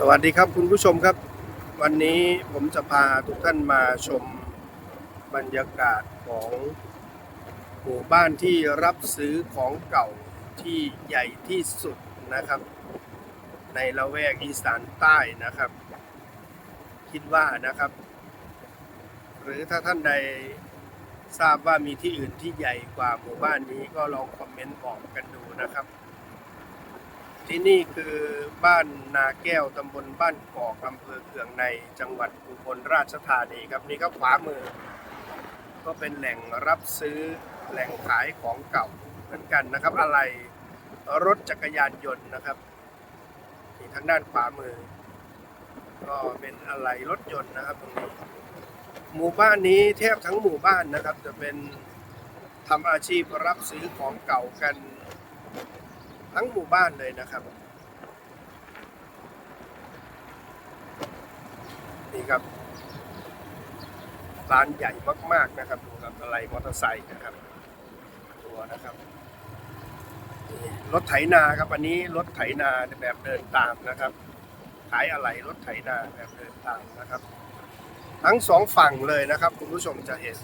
สวัสดีครับคุณผู้ชมครับ วันนี้ผมจะพาทุกท่านมาชมบรรยากาศของหมู่บ้านที่รับซื้อของเก่าที่ใหญ่ที่สุดนะครับ ในละแวกอีสานใต้นะครับ คิดว่านะครับ หรือถ้าท่านใดทราบว่ามีที่อื่นที่ใหญ่กว่าหมู่บ้านนี้ก็ลองคอมเมนต์บอกกันดูนะครับ ที่นี่คือบ้านนาแก้วตำบลบ้านกอกอำเภอเคืองในจังหวัดอุบลราชธานีครับนี่ครับขวามือ ก็เป็นแหล่งรับซื้อแหล่งขายของเก่าเหมือนกันนะครับ อะไรรถจักรยานยนต์นะครับนี่ทางด้านขวามือ ก็เป็นอะไรรถยนต์นะครับตรงนี้หมู่บ้านนี้แทบทั้งหมู่บ้านนะครับ จะเป็นทำอาชีพรับซื้อของเก่ากัน ทั้งหมู่บ้านเลยนะครับ นี่ครับร้านใหญ่มาก ๆ นะครับดูครับอะไรมอเตอร์ไซค์นะครับ ตัวนะครับรถไถนาครับอันนี้รถไถนาแบบเดินตามนะครับ ขายอะไรรถไถนาแบบเดินตามนะครับ ทั้งสองฝั่งเลยนะครับ คุณผู้ชมจะเห็น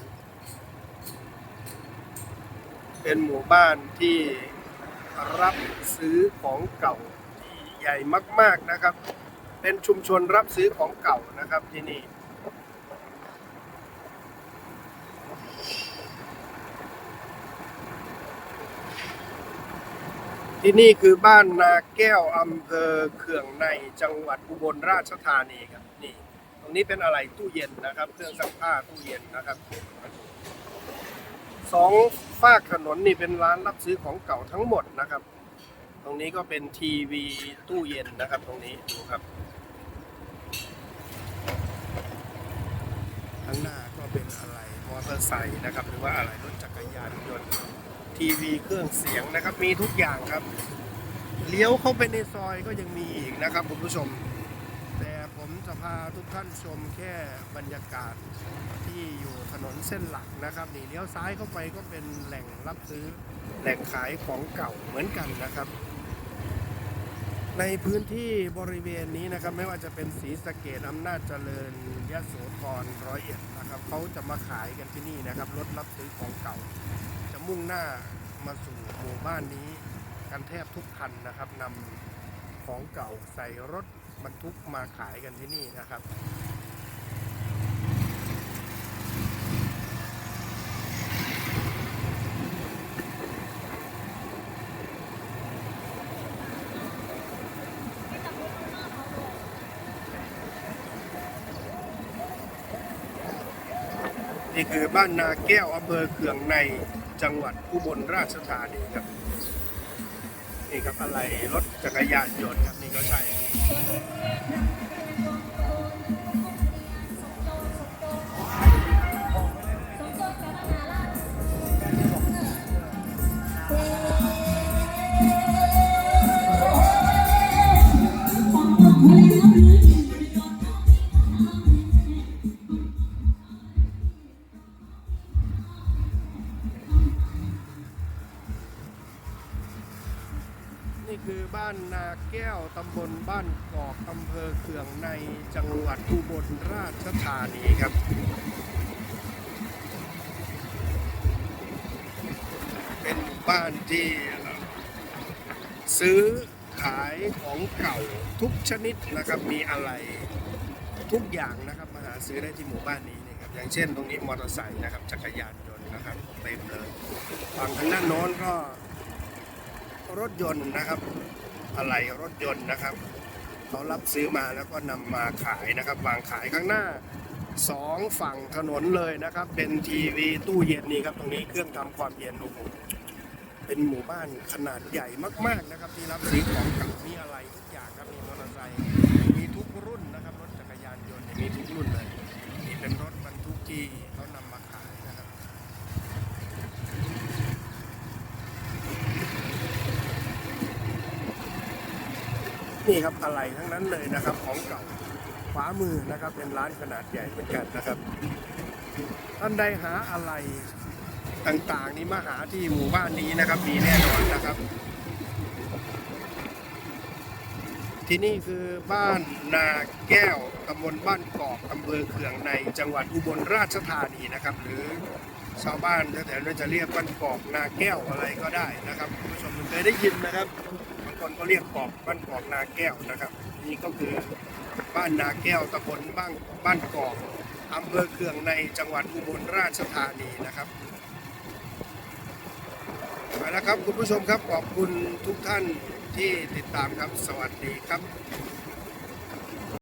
เป็นหมู่บ้านที่ รับซื้อของเก่าที่ใหญ่มาก ๆนะครับ เป็นชุมชนรับซื้อของเก่านะครับที่นี่ที่นี่คือบ้านนาแก้วอำเภอเขื่องในจังหวัดอุบลราชธานีครับนี่ตรงนี้เป็นอะไรตู้เย็นนะครับ เครื่องซักผ้าตู้เย็นนะครับสอง ฝากถนนนี่เป็นร้านรับซื้อของเก่าทั้งหมดนะครับ ตรงนี้ก็เป็นทีวีตู้เย็นนะครับ ตรงนี้ดูครับข้างหน้าก็เป็นอะไรมอเตอร์ไซค์นะครับ หรือว่าอะไรรถจักรยานยนต์ทีวีเครื่องเสียงนะครับ มีทุกอย่างครับ เลี้ยวเข้าไปในซอยก็ยังมีอีกนะครับคุณผู้ชม ผมจะพาทุกท่านชมแค่บรรยากาศที่อยู่ถนนเส้นหลักนะครับนี่เลี้ยวซ้ายเข้าไปก็เป็นแหล่งรับซื้อแหล่งขายของเก่าเหมือนกันนะครับ ในพื้นที่บริเวณนี้นะครับ ไม่ว่าจะเป็นศรีสะเกดอำนาจเจริญยโสธรร้อยเอ็ดนะครับเขาจะมาขายกันที่นี่นะครับรถรับซื้อของเก่า จะมุ่งหน้ามาสู่หมู่บ้านนี้ กันแทบทุกคันนะครับนำของเก่าใส่รถ บรรทุกมาขายกันที่นี่นะครับนี่คือบ้านนาแก้วอำเภอเขื่องในจังหวัดอุบลราชธานีครับ นี่ครับอะไรรถจักรยานยนต์ครับนี่ก็ใช่ นี่คือบ้านนาแก้วตำบลบ้านกอกอำเภอเขื่องในจังหวัดอุบลราชธานีครับเป็นหมู่บ้านที่ซื้อขายของเก่าทุกชนิดนะครับมีอะไรทุกอย่างนะครับมาหาซื้อได้ที่หมู่บ้านนี้นะครับอย่างเช่นตรงนี้มอเตอร์ไซค์นะครับจักรยานยนต์นะครับเต็มเลยฝั่งทางด้านโน้นก็ รถยนต์นะครับ อะไรรถยนต์นะครับเขารับซื้อมาแล้วก็นำมาขายนะครับ วางขายข้างหน้าสองฝั่งถนนเลยนะครับ เป็นทีวีตู้เย็นนี่ครับ ตรงนี้เครื่องทำความเย็นโอ้โหเป็นหมู่บ้านขนาดใหญ่มาก ๆนะครับ ที่รับซื้อของเก่ามีอะไรทุกอย่างครับมีมอเตอร์ไซค์มีทุกรุ่นนะครับ รถจักรยานยนต์มีทุกรุ่นเลยนี่เป็นรถบรรทุกที่เขานำมาขายนะครับ นี่ครับอะไรทั้งนั้นเลยนะครับของเก่าขวามือนะครับเป็นร้านขนาดใหญ่เหมือนกันนะครับท่านใดหาอะไรต่างๆ นี้มาหาที่หมู่บ้านนี้นะครับมีแน่นอนนะครับ ที่นี่คือบ้านนาแก้วตำบลบ้านกอกอำเภอเขืองในจังหวัดอุบลราชธานีนะครับ หรือชาวบ้านแถวๆนั้นจะเรียกบ้านกอกนาแก้วอะไรก็ได้นะครับคุณผู้ชมเคยได้ยินนะครับ คนก็เรียกกอกบ้านกอกนาแก้วนะครับ นี่ก็คือบ้านนาแก้วตำบลบ้านบ้านกอกอำเภอเคืองในจังหวัดอุบลราชธานีนะครับเอาละครับคุณผู้ชมครับขอบคุณทุกท่านที่ติดตามครับสวัสดีครับ